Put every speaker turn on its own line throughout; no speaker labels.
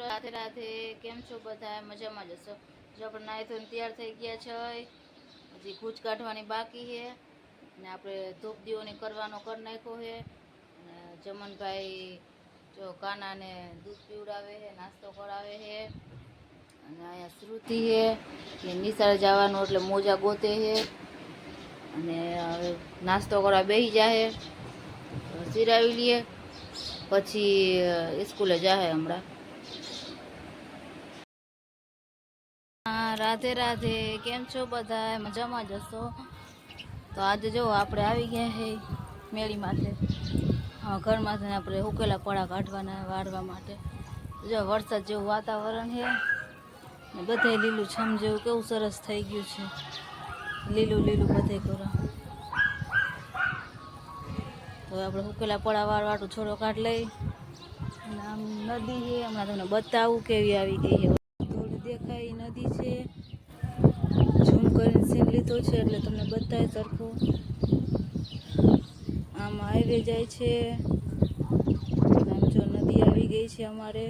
રાધે રાધે, કેમ છો બધા? મજામાં જશો જો આપણે નાહી તૈયાર થઈ ગયા છે હજી કૂચ કાઢવાની બાકી છે. ને આપણે ધૂપ દીવોની કરવાનો કરી નાખ્યો છે. ને જમનભાઈ જો કાનાને દૂધ પીવડાવે છે, નાસ્તો કરાવે છે. અને અહીંયા શ્રુતિ છે કે નિશાળ જવાનું એટલે મોજા ગોતે છે. અને હવે નાસ્તો કરવા બેસી જાય સિરાવી લઈએ પછી સ્કૂલે જાય હમણાં હા રાધે રાધે. કેમ છો બધા મજામાં જશો તો આજે જો આપણે આવી ગયા છે મેળી માથે હા, ઘરમાંથી આપણે ઉકેલા પડા કાઢવાના વાળવા માટે. જો વરસાદ જેવું વાતાવરણ છે ને બધે લીલું છમ જેવું કેવું સરસ થઈ ગયું છે. લીલું લીલું બધે કરો. તો આપણે ઉકેલા પડા વાળવાટું છોડો કાઢ લઈ. અને આમ નદી છે હમણાં તમને બતાવું કેવી આવી ગઈ છે લીધો છે એટલે તમને બતાય સરખો આમ હાઈવે જાય છે. આમ જો નદી આવી ગઈ છે અમારે.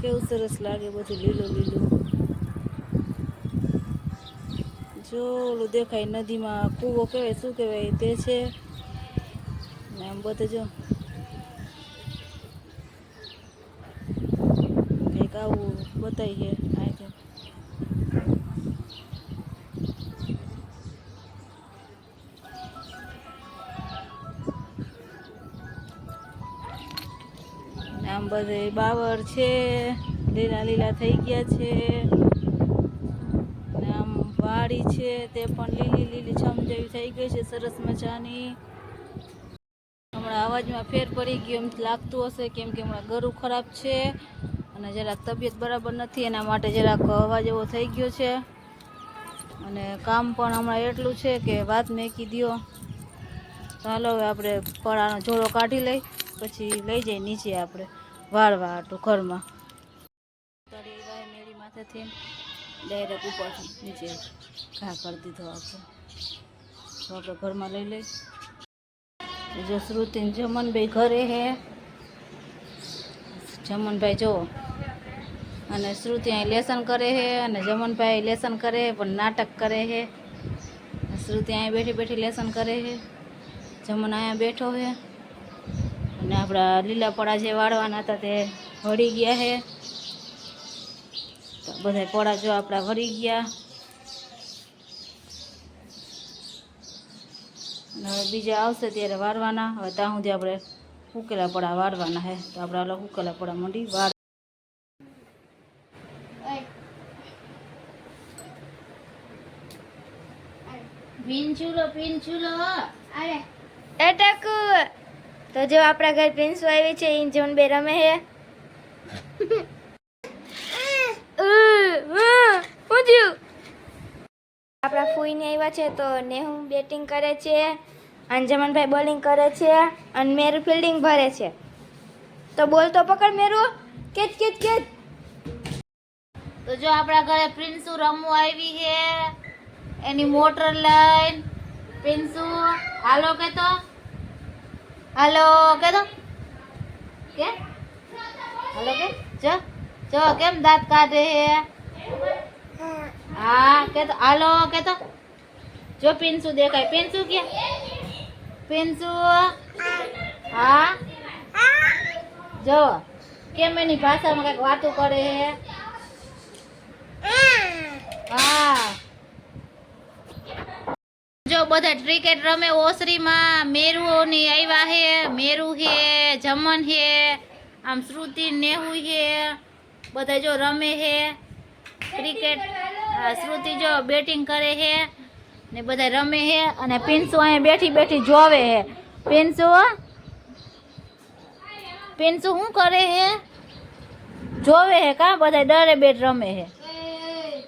કેવું સરસ લાગે બધું લીલું લીલું. જો ઓલું દેખાય નદીમાં કૂવો કહેવાય શું કહેવાય તે છે. આમ બધે જો કંઈક આવું બતાવી છે આમ બધે બાવર છે, લીલા લીલા થઈ ગયા છે. આમ વાડી છે, તે પણ લીલી લીલી છમ જેવી થઈ ગઈ છે, સરસ મજાની. હમણાં અવાજમાં ફેર પડી ગયો, એમ લાગતું હશે, કેમ કે હમણાં ગરુ ખરાબ છે. અને જરાક તબિયત બરાબર નથી, એના માટે જરાક હવા જેવો થઈ ગયો છે. અને કામ પણ હમણાં એટલું છે કે વાત મેકી દ્યો. ચાલો હવે આપણે પડાનો જોડો કાઢી લઈ, પછી લઈ જઈ નીચે આપણે વાળવા હાટું ઘરમાં. મેરી માથેથી ડાયરેક્ટ ઉપર નીચે ઘા કરી દીધો આપણે. તો આપણે ઘરમાં લઈ લઈ. જો શ્રુતિન જમનભાઈ ઘરે હે. જમનભાઈ જો અને શ્રુતિ અહીં લેસન કરે છે અને જમનભાઈ લેસન કરે છે, પણ નાટક કરે છે. શ્રુતિ અહીં બેઠી બેઠી લેસન કરે છે. જમન અહીંયા બેઠો છે. અને આપણા લીલા જે વાળવાના હતા તે વળી ગયા છે. બધા પડા જો આપણા વળી ગયા. અને હવે બીજા આવશે ત્યારે વાળવાના. હવે ત્યાં સુધી આપણે ઉકેલા પડા વાળવાના છે. તો આપણે ઉકેલા પડા મંડી વાર પિંચુલો પિંચુલો.
અટકુ તો જો આપણા ઘર પ્રિન્સો આવી છે ઇન જોન બે રમે હે. આપણા ફૂઈને આવ્યા છે તો નેહુ બેટિંગ કરે છે અંજમનભાઈ બોલિંગ કરે છે અને મેરુ ફિલ્ડિંગ ભરે છે. તો બોલ તો પકડ મેરુ. કેચ કેચ કેચ
તો જો આપણા ઘરે પ્રિન્સુ રમવા આવી છે એની મોટર લાઈન, પિન્સુ, હાલો કે તો હાલો કે તો કે? હાલો કે? જો જો, કેમ દાંત કાઢે હે? હા કે તો હાલો કે તો જો પિન્સુ દેખાય. પિન્સુ કે? પિન્સુ? હા? જો, કેમ એની ભાષામાં કંઈક વાતો કરે છે હા જો બધા ક્રિકેટ રમે. ઓસરીમાં મેરુઓની આવ્યા હે, મેરુ હે, જમન હે, આમ શ્રુતિ, નેહુ હે, બધા જો રમે હે. ક્રિકેટ શ્રુતિ જો બેટિંગ કરે હે ને બધા રમે હે અને પિન્સુ અહીંયા બેઠી બેઠી જોવે હે. પિન્સુ પિન્સુ શું કરે હે? જોવે હે કા? બધા ડરે બેટ રમે હે.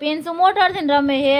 પિન્સુ મોટરથી રમે હે.